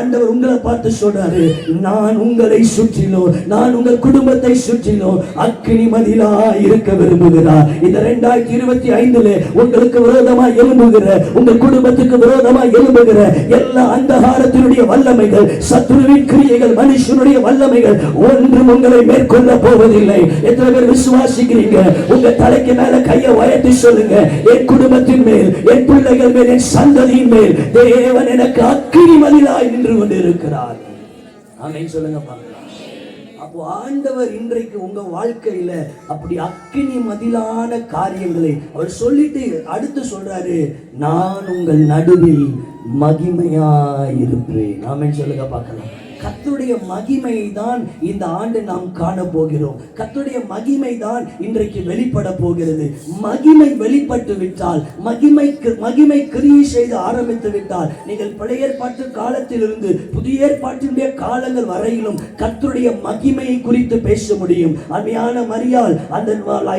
ஆண்டவர் உங்களை பார்த்து சொல்றாரு நான் உங்களை சுற்றிலும் நான் உங்கள் குடும்பத்தை சுற்றிலும் அக்கினி மதிலா இருக்க விரும்புகிறார் இந்த ரெண்டாயிரத்தி இருபத்தி ஐந்துல உங்களுக்கு விரோதமா எழும்புகிற உங்கள் குடும்பத்துக்கு விரோதமா எழும்புகிற எல்லா அந்தகாரத்தினுடைய வல்லமைகள் சத்துருவின் கிரியைகள் மனுஷனுடைய வல்லமைகள் ஒன்றும் உங்களை மேற்கொள்ள போவதில்லை. எத்தனை பேர் விசுவாசிக்கிறீங்க? உங்க தலைக்கு மேல கையை உயர்த்தி சொல்லுங்க. என் குடும்பத்தின் மேல் என் பிள்ளைகள் மேல் என் சந்ததியின் மேல் தேவன் எனக்கு அக்கினி மதிலாய் நின்று கொண்டிருக்கிறார் ஆமென் சொல்லுங்க பார்க்கலாம். அப்போ ஆண்டவர் இன்றைக்கு உங்க வாழ்க்கையில அப்படி அக்கினி மதிலான காரியங்களை அவர் சொல்லிட்டு அடுத்து சொல்றாரு நான் உங்கள் நடுவில் மகிமையா இருப்பேன் ஆமென் சொல்லுங்க பார்க்கலாம். கத்துடைய மகிமை தான் இந்த ஆண்டு நாம் காண போகிறோம் கத்துடைய மகிமை தான் இன்றைக்கு வெளிப்பட போகிறது. மகிமை வெளிப்பட்டு விட்டால் மகிமை மகிமை கிரியை செய்து ஆரம்பித்து விட்டால் நீங்கள் பழைய ஏற்பாட்டு காலத்திலிருந்து புதிய ஏற்பாட்டினுடைய காலங்கள் வரையிலும் கத்துடைய மகிமையை குறித்து பேச முடியும். அருமையான மரியாள் அந்த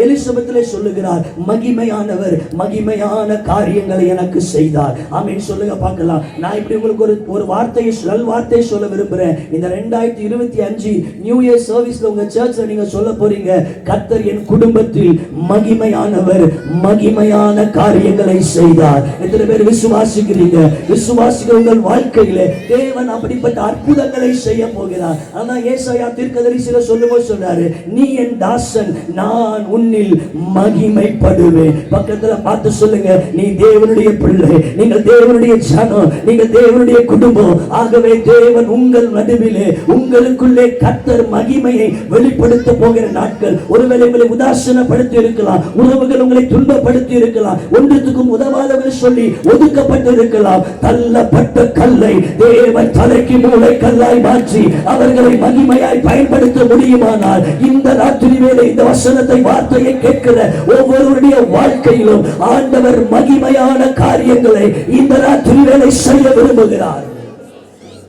எலிசபத்திலே சொல்லுகிறார் மகிமையானவர் மகிமையான காரியங்களை எனக்கு செய்தார். அப்படின்னு சொல்லுங்க பார்க்கலாம். நான் இப்படி உங்களுக்கு ஒரு ஒரு வார்த்தையை நல் வார்த்தையை சொல்ல விரும்புறேன் இந்த ரெண்டாயிரத்தி இருபத்தி அஞ்சு நியூ இயர் சர்வீஸ்ல உங்க சர்ச்ல நீங்க சொல்ல போறீங்க கத்தர் என் குடும்பத்தில் மகிமையானவர் மகிமையான காரியங்களை செய்தார். எத்தனை பேர் விசுவாசிக்கிறீங்க? விசுவாசிக்கிற உங்கள் வாழ்க்கையில தேவன் அப்படிப்பட்ட அற்புதங்களை செய்ய போகிறார். ஆனா ஏசாயா தீர்க்கதரிசில சொல்லும்போது சொன்னாரு நீ என் தாசன் நான் உன்னில் மகிமைப்படுவேன். பக்கத்துல பார்த்து சொல்லுங்க நீ தேவனுடைய பிள்ளை நீங்கள் தேவனுடைய ஜனம் நீங்கள் தேவனுடைய குடும்பம். ஆகவே தேவன் உங்கள் நடுவிலே உங்களுக்குள்ளே கத்தர் மகிமையை வெளிப்படுத்த போகிற நாட்கள். ஒருவேளை உங்களை உதாசனப்படுத்தி இருக்கலாம் உறவுகள் உங்களை துன்பப்படுத்தி இருக்கலாம் ஒன்றுத்துக்கும் உதவாதவர்கள் சொல்லி ஒதுக்கப்பட்டு இருக்கலாம் தள்ளப்பட்ட கல்லை தேவன் தலைக்கு மூளை கல்லாய் மாற்றி அவர்களை மகிமையாய் பயன்படுத்த முடியுமானால் இந்த ராத்திரி வேலை இந்த வசனத்தை வார்த்தையை கேட்கிற ஒவ்வொருவருடைய வாழ்க்கையிலும் ஆண்டவர் மகிமையான காரியங்களை இந்த ராத்திரி வேலை செய்ய விரும்புகிறார்.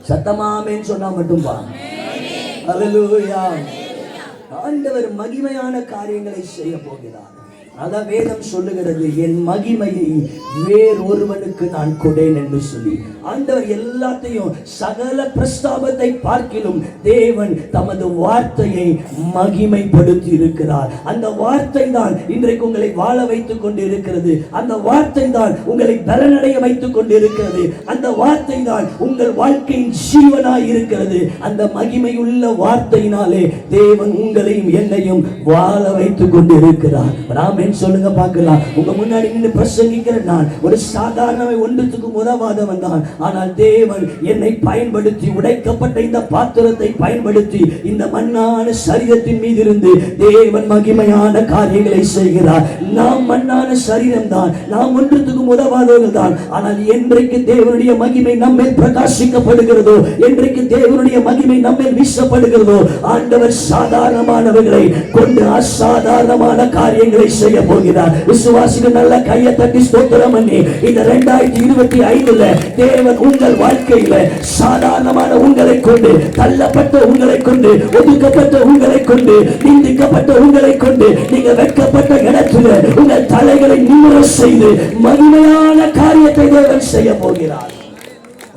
சத்தமாமேன்னு சொன்னா மட்டும் பா. அல்லேலூயா ஆண்டவர் மகிமையான காரியங்களை செய்ய போகிறார். அதான் வேதம் சொல்லுகிறது என் மகிமையை வேறொருவனுக்கு நான் கொடேன் என்று சொல்லி ஆண்டவர் எல்லாத்தையும் சகல பிரஸ்தாபத்தை பார்க்கிலும் தேவன் தமது வார்த்தையை மகிமைப்படுத்தி இருக்கிறார் அந்த வார்த்தை தான் இன்றைக்கு உங்களை வாழ வைத்துக் கொண்டிருக்கிறது. அந்த வார்த்தை தான் உங்களை பலனடைய வைத்துக் கொண்டிருக்கிறது. அந்த வார்த்தை தான் உங்கள் வாழ்க்கையின் ஜீவனாய் இருக்கிறது. அந்த மகிமையுள்ள வார்த்தையினாலே தேவன் உங்களையும் என்னையும் வாழ வைத்துக் கொண்டிருக்கிறார். ஆமேன். சொல்லுங்க பார்க்கலாம். உங்க முன்னாடி நின்று பிரசங்கிக்கிற நான் ஒரு சாதாரண ஒன்றுத்துக்கும் உதவாதவன் தான். ஆனால் தேவன் என்னை பயன்படுத்தி உடைக்கப்பட்ட இந்த பாத்திரத்தை பயன்படுத்தி இந்த மண்ணான சரீரத்தின் மீது இருந்து தேவன் மகிமையான காரியங்களை செய்கிறார். நாம் மண்ணான சரீரம் தான். நாம் ஒன்றுத்துக்கும் உதவாதவர்கள் தான். ஆனால் என்றைக்கு தேவனுடைய மகிமை நம்மேல் பிரகாசிக்கப்படுகிறதோ என்றைக்கு தேவனுடைய மகிமை நம்மேல் வீசப்படுகிறதோ ஆண்டவர் சாதாரணமானவர்களை கொண்டு அசாதாரணமான காரியங்களை செய்ய போகிறார். விசுவாசிகள் நல்ல கையை தட்டி ஸ்தோத்திரம் பண்ணி இந்த ரெண்டாயிரத்தி இருபத்தி ஐந்துல தேவன் உங்கள் வாழ்க்கையில சாதாரணமான உங்களை கொண்டு தள்ளப்பட்ட உங்களை கொண்டு ஒதுக்கப்பட்ட உங்களை கொண்டு நிந்திக்கப்பட்ட உங்களை கொண்டு நீங்க வெட்கப்பட்ட இடத்துல உங்கள் தலைகளை நிமிர செய்து மகிமையான காரியத்தை தேவன் செய்ய போகிறார்.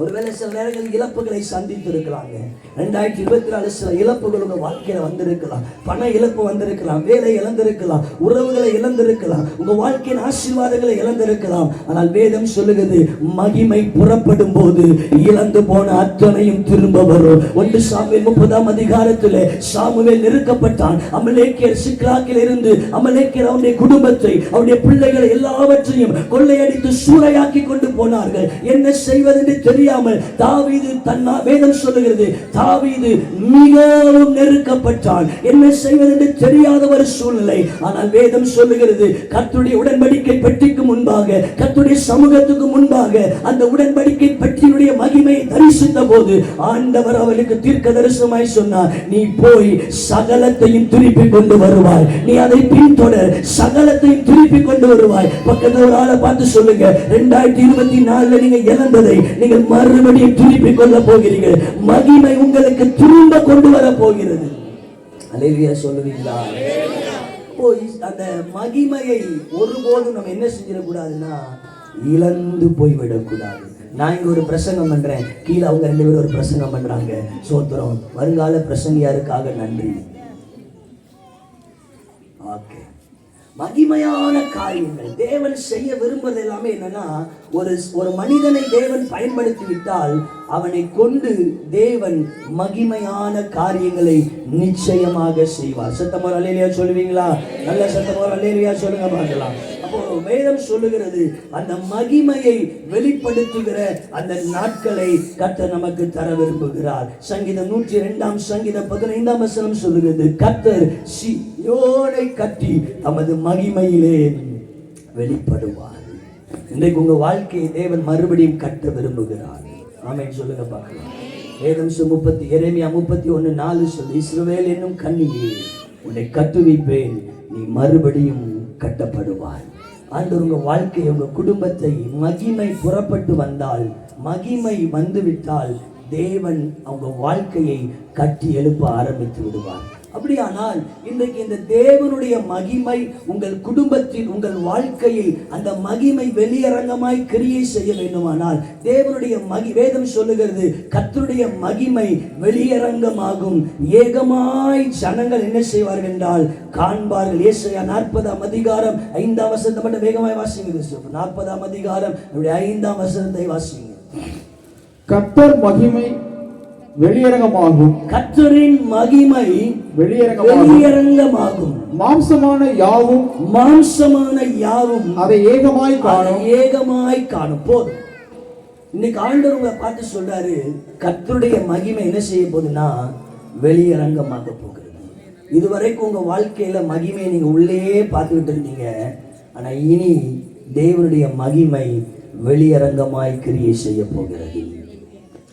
ஒருவேளை சில நேரங்களில் இழப்புகளை சந்தித்து இருக்கிறாங்க ரெண்டாயிரத்தி இருபத்தி நாலு சில இழப்புகள் உங்க வாழ்க்கையில வந்திருக்கலாம். பண இழப்பு வந்திருக்கலாம். வேலை இழந்திருக்கலாம். உறவுகளை இழந்திருக்கலாம். உங்க வாழ்க்கையின் ஆசீர்வாதங்களை இழந்திருக்கலாம். ஆனால் வேதம் சொல்லுகிறது மகிமை புறப்படும் போது இழந்து போன அத்தனையும் திரும்ப வரும். ஒன்று சாமி முப்பதாம் அதிகாரத்தில் சாமுவேல் நெருக்கப்பட்டான். அமலேக்கியர் சிக்லாக்கில் இருந்து அமலேக்கியர் அவனுடைய குடும்பத்தை அவனுடைய பிள்ளைகளை எல்லாவற்றையும் கொள்ளையடித்து சூறையாக்கி கொண்டு போனார்கள். என்ன செய்வதென்று தெரியாமல் தாவீது தன்னா வேதம் சொல்லுகிறது தாவீது மிகவும் நெருக்கப்பட்டான். என்ன செய்வது என்று தெரியாத ஒரு சூழ்நிலை. ஆனால் வேதம் சொல்லுகிறது கத்துடைய உடன்படிக்கை பெட்டிக்கு முன்பாக கத்துடைய சமூகத்துக்கு முன்பாக அந்த உடன்படிக்கை பெட்டியினுடைய மகிமையை தரிசித்த போது ஆண்டவர் அவளுக்கு தீர்க்க தரிசனமாய் சொன்னார் நீ போய் சகலத்தையும் திருப்பி கொண்டு வருவாய். நீ அதை பின்தொடர் சகலத்தையும் திருப்பி கொண்டு வருவாய். பக்கத்தில் ஒரு ஆளை பார்த்து சொல்லுங்க ரெண்டாயிரத்தி இருபத்தி நாலுல நீங்க இழந்ததை நீங்கள் மறுபடியும் திருப்பிக் கொள்ள போகிறீர்கள். மகிமை உங்களுக்கு திரும்ப கொண்டு வர போகிறது. அலேலியா சொல்லுவீங்களா? இப்போ அந்த மகிமையை ஒருபோதும் நம்ம என்ன செஞ்சிடக்கூடாதுன்னா இழந்து போய்விடக்கூடாது. நான் இங்க ஒரு பிரசங்கம் பண்றேன். கீழே அவங்க ரெண்டு பேரும் ஒரு பிரசங்கம் பண்றாங்க. சோத்திரம் வருங்கால பிரசங்கியாருக்காக நன்றி. ஓகே மகிமையான காரியங்கள். தேவன் செய்ய விரும்புவது எல்லாமே என்னன்னா ஒரு ஒரு மனிதனை தேவன் பயன்படுத்தி விட்டால் அவனை கொண்டு தேவன் மகிமையான காரியங்களை நிச்சயமாக செய்வார். சத்தமோர் அலேலியா சொல்லுவீங்களா? நல்ல சத்தமோர் அலேலியா சொல்லுங்க பார்க்கலாம். அப்போ வேதம் சொல்லுகிறது அந்த மகிமையை வெளிப்படுத்துகிற அந்த நாட்களை கத்த நமக்கு தர விரும்புகிறார். சங்கீதம் நூற்றி இரண்டாம் சங்கீதம் பதினைந்தாம் வசனம் சொல்லுகிறது கத்தர் சியோனை கட்டி தமது மகிமையிலே வெளிப்படுவார். இன்றைக்கு உங்க வாழ்க்கையை தேவன் மறுபடியும் கட்ட விரும்புகிறார். ஆமை சொல்லுங்க பார்க்கலாம். வேதம் முப்பத்தி இறைமையா முப்பத்தி ஒன்று நாலு சொல்லி இஸ்ரவேல் என்னும் கண்ணியே உன்னை கட்டுவிப்பேன் நீ மறுபடியும் கட்டப்படுவாய். ஆண்டவர் உங்கள் வாழ்க்கை உங்க குடும்பத்தை மகிமை புறப்பட்டு வந்தால் மகிமை வந்துவிட்டால் தேவன் அவங்க வாழ்க்கையை கட்டி எழுப்ப ஆரம்பித்து விடுவார். அப்படியானால் இன்றைக்கு இந்த தேவனுடைய மகிமை உங்கள் குடும்பத்தில் உங்கள் வாழ்க்கையில் அந்த மகிமை வெளியரங்கமாய் கிரியை செய்ய வேண்டுமானால் தேவனுடைய மகி வேதம் சொல்லுகிறது கத்தருடைய மகிமை வெளியரங்கமாகும். ஏகமாய் ஜனங்கள் என்ன செய்வார்கள் என்றால் காண்பார்கள். ஏசையா நாற்பதாம் அதிகாரம் ஐந்தாம் வசனத்தை மட்டும் வேகமாய் வாசிங்க நாற்பதாம் அதிகாரம் ஐந்தாம் வசனத்தை வாசிங்க கத்தர் மகிமை வெளியரங்கமாகும். கர்த்தரின் மகிமை வெளியரங்கமாகும். மாம்சமான யாவும் மாம்சமான யாவும் அதை ஏகமாய் காணும். ஏகமாய் காணும். போதும். இன்னைக்கு ஆண்டவர் உங்களை பார்த்து சொல்றாரு கர்த்தருடைய மகிமை என்ன செய்ய போகுதுன்னா வெளியரங்கமாக போகிறது இதுவரைக்கும் உங்க வாழ்க்கையில மகிமையை நீங்க உள்ளேயே பார்த்துக்கிட்டு இருந்தீங்க. ஆனா இனி தேவனுடைய மகிமை வெளியரங்கமாய் கிரியை செய்ய போகிறது.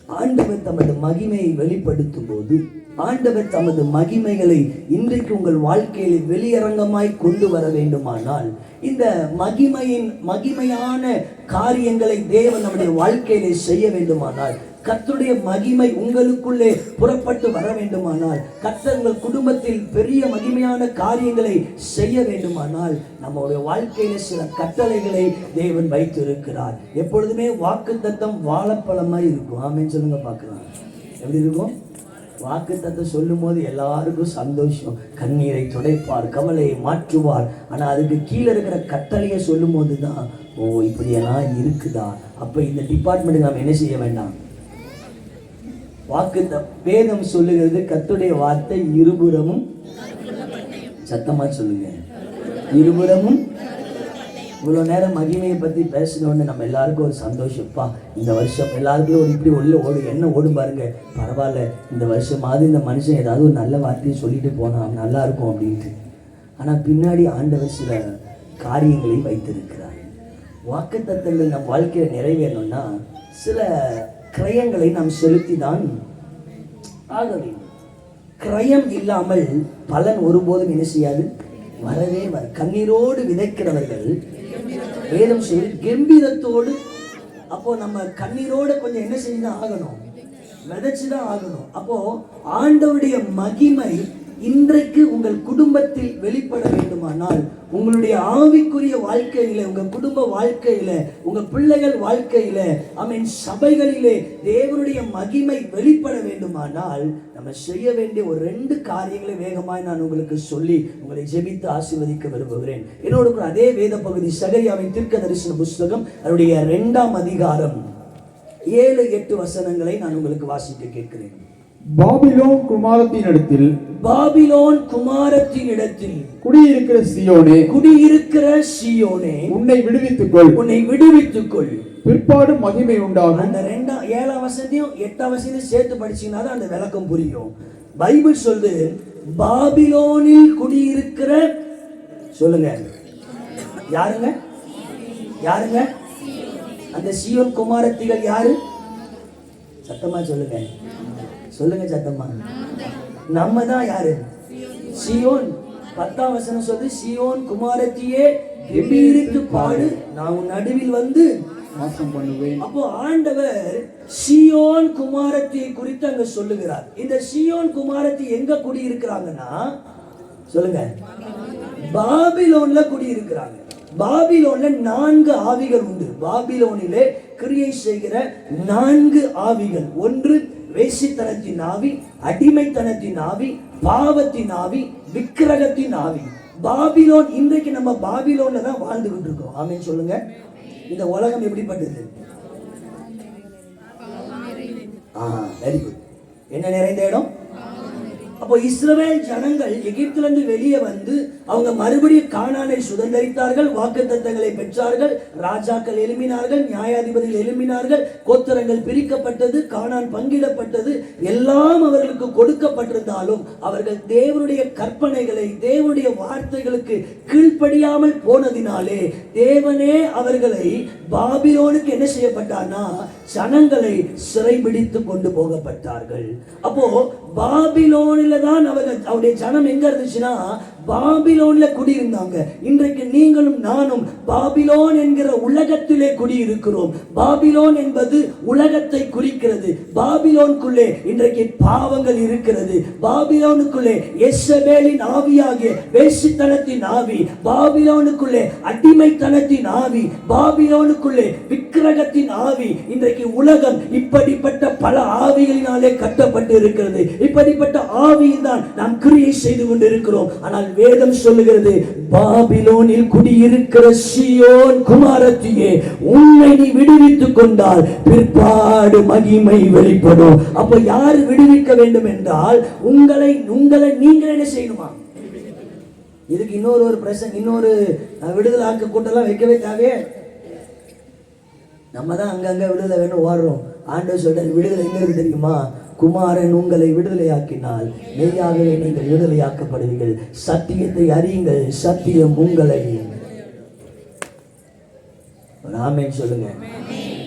ஆண்டவர் தமது மகிமையை வெளிப்படுத்தும் போது ஆண்டவர் தமது மகிமைகளை இன்றைக்கு உங்கள் வாழ்க்கையில் வெளியரங்கமாய் கொண்டு வர வேண்டுமானால் இந்த மகிமையின் மகிமையான காரியங்களை தேவன் நம்முடைய வாழ்க்கையிலே செய்ய வேண்டுமானால் கத்துடைய மகிமை உங்களுக்குள்ளே புறப்பட்டு வர வேண்டுமானால் கர்த்தர் உங்கள் குடும்பத்தில் பெரிய மகிமையான காரியங்களை செய்ய வேண்டுமானால் நம்முடைய வாழ்க்கையில சில கட்டளைகளை தேவன் வைத்திருக்கிறார். எப்பொழுதுமே வாக்கு வாக்குத்தத்தம் மாதிரி இருக்கும். ஆமென்னு சொல்லுங்க பார்க்கலாம். எப்படி இருக்கும்? வாக்குத்தத்தம் சொல்லும் போது எல்லாருக்கும் சந்தோஷம். கண்ணீரை துடைப்பார் கவலையை மாற்றுவார். ஆனா அதுக்கு கீழே இருக்கிற கட்டளையை சொல்லும் போது தான் ஓ இப்படியெல்லாம் இருக்குதா? அப்போ இந்த டிபார்ட்மெண்ட்டுக்கு நம்ம என்ன செய்ய வேண்டாம்? வாக்கு வேதம் சொல்லுகிறது கத்துடைய வார்த்தை இருபுறமும் சத்தமா சொல்லுங்க. இருபுறமும் இவ்வளோ நேரம் மகிமையை பற்றி பேசினோன்னு நம்ம எல்லாருக்கும் ஒரு சந்தோஷப்பா. இந்த வருஷம் எல்லாருக்கும் ஒரு இப்படி உள்ள ஓடு என்ன ஓடும் பாருங்க. பரவாயில்ல இந்த வருஷமாவது இந்த மனுஷன் ஏதாவது ஒரு நல்ல வார்த்தையை சொல்லிட்டு போனா நல்லா இருக்கும் அப்படின்ட்டு. ஆனால் பின்னாடி ஆண்டவர் சில காரியங்களை வைத்திருக்கிறார். வாக்குத்தத்தங்கள் நம் வாழ்க்கையில் நிறைவேறணும்னா சில கிரயங்களை நாம் செலுத்தி தான் ஆக வேண்டும். கிரயம் இல்லாமல் பலன் ஒருபோதும் என்ன செய்யாது? வரவே வர கண்ணீரோடு விதைக்கிறவர்கள் வேதம் சொல்லி கம்பீரத்தோடு. அப்போ நம்ம கண்ணீரோடு கொஞ்சம் என்ன செஞ்சு ஆகணும்? விதைச்சு தான் ஆகணும். அப்போ ஆண்டவுடைய மகிமை இன்றைக்கு உங்கள் குடும்பத்தில் வெளிப்பட வேண்டுமானால் உங்களுடைய ஆவிக்குரிய வாழ்க்கையில உங்க குடும்ப வாழ்க்கையில உங்க பிள்ளைகள் வாழ்க்கையில அமீன் சபைகளிலே தேவனுடைய மகிமை வெளிப்பட வேண்டுமானால் நம்ம செய்ய வேண்டிய ஒரு ரெண்டு காரியங்களை வேகமாய் நான் உங்களுக்கு சொல்லி உங்களை ஜெபித்து ஆசீர்வதிக்க விரும்புகிறேன். என்னோடு கூட அதே வேத பகுதி சகரியாவின் தீர்க்க தரிசன புஸ்தகம் அதனுடைய இரண்டாம் அதிகாரம். ஏழு எட்டு வசனங்களை நான் உங்களுக்கு வாசிக்க கேட்கிறேன். பாபிலோன் குமாரத்தினிடத்தில் பாபிலோன் குமாரத்தின் இடத்தில் குடியிருக்கிற சியோனே குடியிருக்கிற சியோனே உன்னை விடுவித்துக் கொள் உன்னை விடுவித்துக் கொள் பிற்பாடு மகிமை உண்டாகும். அந்த ரெண்டாம் ஏழாம் வசதியும் எட்டாம் வசதியும் சேர்த்து படிச்சீங்கன்னா அந்த விளக்கம் புரியும். பைபிள் சொல்லுது பாபிலோனில் குடியிருக்கிற சொல்லுங்க. யாருங்க? யாருங்க? அந்த சியோன் குமாரத்திகள் யாரு? சத்தமா சொல்லுங்க. சொல்லுங்க சத்தமா நம்ம தான் யாரு? சியோன். பத்தாம் வசனம் சொல்லு சியோன் குமாரத்தியே கம்பீரித்து பாடு. நான் உன் நடுவில் வந்து வாசம் பண்ணுவேன். அப்போ ஆண்டவர் சியோன் குமாரத்தியை குறித்து அங்க சொல்லுகிறார். இந்த சியோன் குமாரத்தி எங்க குடியிருக்கிறாங்கன்னா சொல்லுங்க. பாபிலோன்ல குடியிருக்கிறாங்க. பாபிலோன்ல நான்கு ஆவிகள் உண்டு. பாபிலோனிலே கிரியை செய்கிற நான்கு ஆவிகள். ஒன்று வேசித்தனத்தின் ஆவி அடிமைத்தனத்தின் ஆவி பாவத்தின் ஆவி விக்கிரகத்தின் ஆவி. பாபிலோன் இன்றைக்கு நம்ம பாபிலோன்ல தான் வாழ்ந்துகிட்டு இருக்கோம் ஆமென் சொல்லுங்க. இந்த உலகம் எப்படிப்பட்டது? ஆ வெரி குட் என்ன நிறைந்த இடம்? அப்போ இஸ்ரவேல் ஜனங்கள் எகிப்திலிருந்து வெளியே வந்து அவங்க மறுபடியும் காணானை சுதந்தரித்தார்கள் வாக்குத்தத்தங்களை பெற்றார்கள் ராஜாக்கள் எழுப்பினார்கள் நியாயாதிபதிகள் எழுப்பினார்கள் கோத்திரங்கள் பிரிக்கப்பட்டது காணான் பங்கிடப்பட்டது எல்லாம் அவர்களுக்கு கொடுக்கப்பட்டிருந்தாலும் அவர்கள் தேவனுடைய கற்பனைகளை தேவனுடைய வார்த்தைகளுக்கு கீழ்ப்படியாமல் போனதினாலே தேவனே அவர்களை பாபிலோனுக்கு என்ன செய்யப்பட்டார்னா ஜனங்களை சிறைபிடித்து கொண்டு போகப்பட்டார்கள். அப்போ பாபிலோனில் தான் அவங்க அவருடைய ஜனம் எங்கே இருந்துச்சுன்னா பாபிலோன்ல குடியிருந்தாங்க. இன்றைக்கு நீங்களும் நானும் பாபிலோன் என்கிற உலகத்திலே குடியிருக்கிறோம். பாபிலோன் என்பது உலகத்தை குறிக்கிறது. பாபிலோனுக்குள்ளே இன்றைக்கு பாவங்கள் இருக்கிறது. பாபிலோனுக்குள்ளே எஸ்ஸபேலின் ஆவியாகிய வேசித்தனத்தின் ஆவி. பாபிலோனுக்குள்ளே அடிமைத்தனத்தின் ஆவி. பாபிலோனுக்குள்ளே விக்கிரகத்தின் ஆவி. இன்றைக்கு உலகம் இப்படிப்பட்ட பல ஆவிகளினாலே கட்டப்பட்டு இருக்கிறது. இப்படிப்பட்ட ஆவியில் தான் நாம் கிரியை செய்து கொண்டிருக்கிறோம். ஆனால் வேதம் சொல்லுகிறது பாபிலோனில் குடியிருக்கிற சியோன் குமாரத்தியே உன்னை நீ விடுவித்துக் கொண்டால் பிற்பாடு மகிமை வெளிப்படும். அப்ப யார் விடுவிக்க வேண்டும் என்றால் உங்களை உங்களை நீங்கள் என்ன செய்யணுமா? இதுக்கு இன்னொரு ஒரு பிரசன் இன்னொரு அஹ், விடுதலை ஆக்க கூட்டம்லாம் வைக்கவே தேவையே? நம்ம தான் அங்கங்க விடுதலை வேணும் ஓடுறோம். ஆண்டு சொல்றாரு விடுதலை எங்க இருக்கு தெரியுமா? குமாரன் உங்களை விடுதலையாக்கினால் மெய்யாகவே நீங்கள் விடுதலையாக்கப்படுவீர்கள். சத்தியத்தை அறியுங்கள். சத்தியம் உங்களை. ஒரு சொல்லுங்க.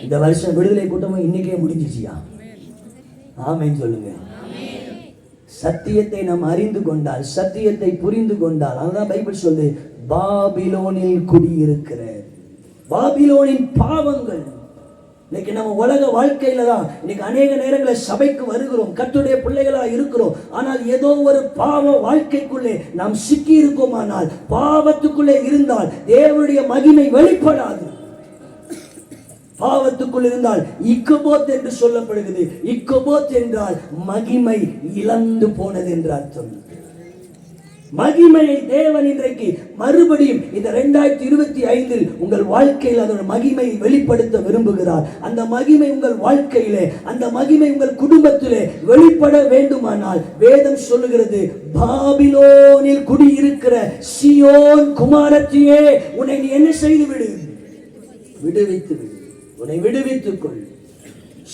இந்த வருஷம் விடுதலை கூட்டமும் இன்னைக்கே முடிஞ்சிச்சியா? ஆமைன்னு சொல்லுங்க. சத்தியத்தை நாம் அறிந்து கொண்டால் சத்தியத்தை புரிந்து கொண்டால் அதான் பைபிள் சொல்லு பாபிலோனில் குடியிருக்கிற பாபிலோனின் பாவங்கள். இன்னைக்கு நம்ம உலக வாழ்க்கையில தான் இன்னைக்கு அநேக நேரங்களில் சபைக்கு வருகிறோம். கத்துடைய பிள்ளைகளா இருக்கிறோம். ஆனால் ஏதோ ஒரு பாவ வாழ்க்கைக்குள்ளே நாம் சிக்கி இருக்கோமானால் பாவத்துக்குள்ளே இருந்தால் தேவனுடைய மகிமை வெளிப்படாது. பாவத்துக்குள் இருந்தால் இக்கபோத் என்று சொல்லப்படுகிறது. இக்கபோத் என்றால் மகிமை இழந்து போனது என்று அர்த்தம். மகிமையை தேவன் இன்றைக்கு மறுபடியும் இந்த ரெண்டாயிரத்தி இருபத்தி ஐந்தில் உங்கள் வாழ்க்கையில் அதோட மகிமையை வெளிப்படுத்த விரும்புகிறார். அந்த மகிமை உங்கள் வாழ்க்கையிலே அந்த மகிமை உங்கள் குடும்பத்திலே வெளிப்பட வேண்டுமானால் வேதம் சொல்லுகிறது பாபிலோனில் குடியிருக்கிற சியோன் குமாரத்தியே உன்னை நீ என்ன செய்து விடு? விடுவித்து விடு. உன்னை விடுவித்துக் கொள்.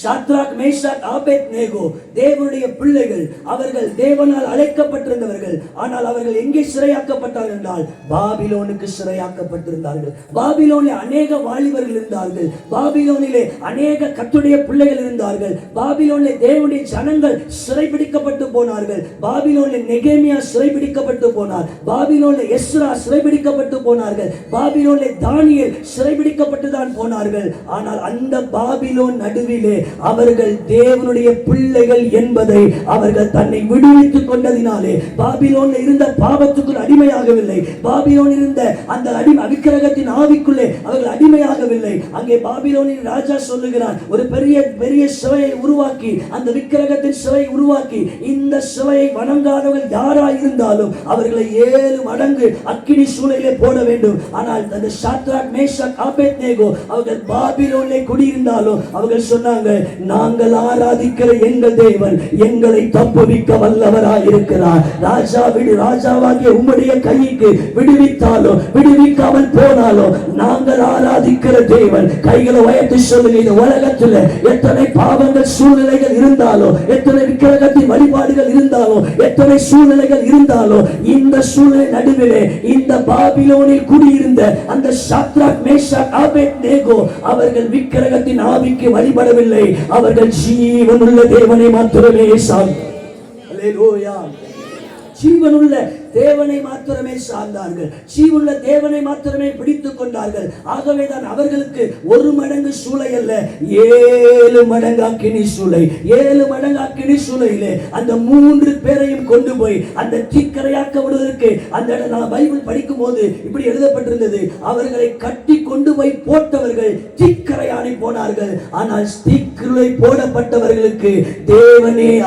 ஷாத்ராக் மேஷாக் ஆபேத் நேகோ தேவனுடைய பிள்ளைகள் அவர்கள் தேவனால் அழைக்கப்பட்டிருந்தவர்கள். ஆனால் அவர்கள் எங்கே சிறையாக்கப்பட்டார்கள் என்றால் பாபிலோனுக்கு சிறையாக்கப்பட்டிருந்தார்கள். பாபிலோனில் அநேக வாலிபர்கள் இருந்தார்கள். பாபிலோனிலே அநேக கத்துடைய பிள்ளைகள் இருந்தார்கள். பாபிலோனில் தேவனுடைய ஜனங்கள் சிறைபிடிக்கப்பட்டு போனார்கள். பாபிலோனில் நெகேமியா சிறைபிடிக்கப்பட்டு போனார். பாபிலோனில் எஸ்ரா சிறைபிடிக்கப்பட்டு போனார்கள். பாபிலோனில் தானியல் சிறைபிடிக்கப்பட்டு தான் போனார்கள். ஆனால் அந்த பாபிலோன் நடுவிலே அவர்கள் தேவனுடைய பிள்ளைகள் என்பதை அவர்கள் தன்னை விடுவித்துக் கொண்டதினாலே பாபிலோன் இருந்த பாவத்துக்குள் அடிமையாகவில்லை. பாபிலோன் இருந்த அந்த அடி அவிக்கிரகத்தின் ஆவிக்குள்ளே அவர்கள் அடிமையாகவில்லை. அங்கே பாபிலோனின் ராஜா சொல்லுகிறான் ஒரு பெரிய பெரிய சிலையை உருவாக்கி அந்த விக்கிரகத்தின் சிலையை உருவாக்கி இந்த சிலையை வணங்காதவர்கள் யாராய் இருந்தாலும் அவர்களை ஏழு மடங்கு அக்கினி சூழலிலே போட வேண்டும். ஆனால் அந்த ஷாத்ராக் மேஷாக் ஆபேத்நேகோ அவர்கள் பாபிலோனிலே குடியிருந்தாலும் அவர்கள் சொன்னாங்க நாங்கள் ஆராதிக்கிற எங்கள் தேவன் எங்களை தப்புவிக்க வல்லவராய் இருக்கிறார் ராஜா விடு ராஜாவாகிய உம்முடைய கைக்கு விடுவித்தாலும் விடுவிக்காமல் போனாலும் நாங்கள் ஆராதிக்கிற தேவன். கைகளை உயர்த்தி சொல்லுங்க இந்த உலகத்துல எத்தனை பாவங்கள் சூழ்நிலைகள் இருந்தாலும் எத்தனை விக்கிரகத்தின் வழிபாடுகள் இருந்தாலும் எத்தனை சூழ்நிலைகள் இருந்தாலும் இந்த சூழ்நிலை நடுவிலே இந்த பாபிலோனில் குடியிருந்த அந்த சாத்ராக் மேஷாக் அவர்கள் விக்கிரகத்தின் ஆவிக்கு வழிபடவில்லை. அவர்கள் ஜீவனுள்ள தேவனை மாத்திரமே சாமி. அல்லேலூயா ஜீவனுள்ள தேவனை மாத்திரமே சார்ந்தார்கள். ஜீவுள்ள தேவனை மாத்திரமே பிடித்துக் கொண்டார்கள். ஆகவே தான் அவர்களுக்கு ஒரு மடங்கு சூளை அல்ல ஏழு மடங்கு அக்கினி சூளை. ஏழு மடங்கு அக்கினி சூளையிலே அந்த மூன்று பேரையும் கொண்டு போய் அந்த தீக்கரையாக்க விடுவதற்கு அந்த இடம் நான் பைபிள் படிக்கும் போது இப்படி எழுதப்பட்டிருந்தது. அவர்களை கட்டி கொண்டு போய் போட்டவர்கள் தீக்கரையாணி போனார்கள். ஆனால் தீக்குள்ளே போடப்பட்டவர்களுக்கு தேவனே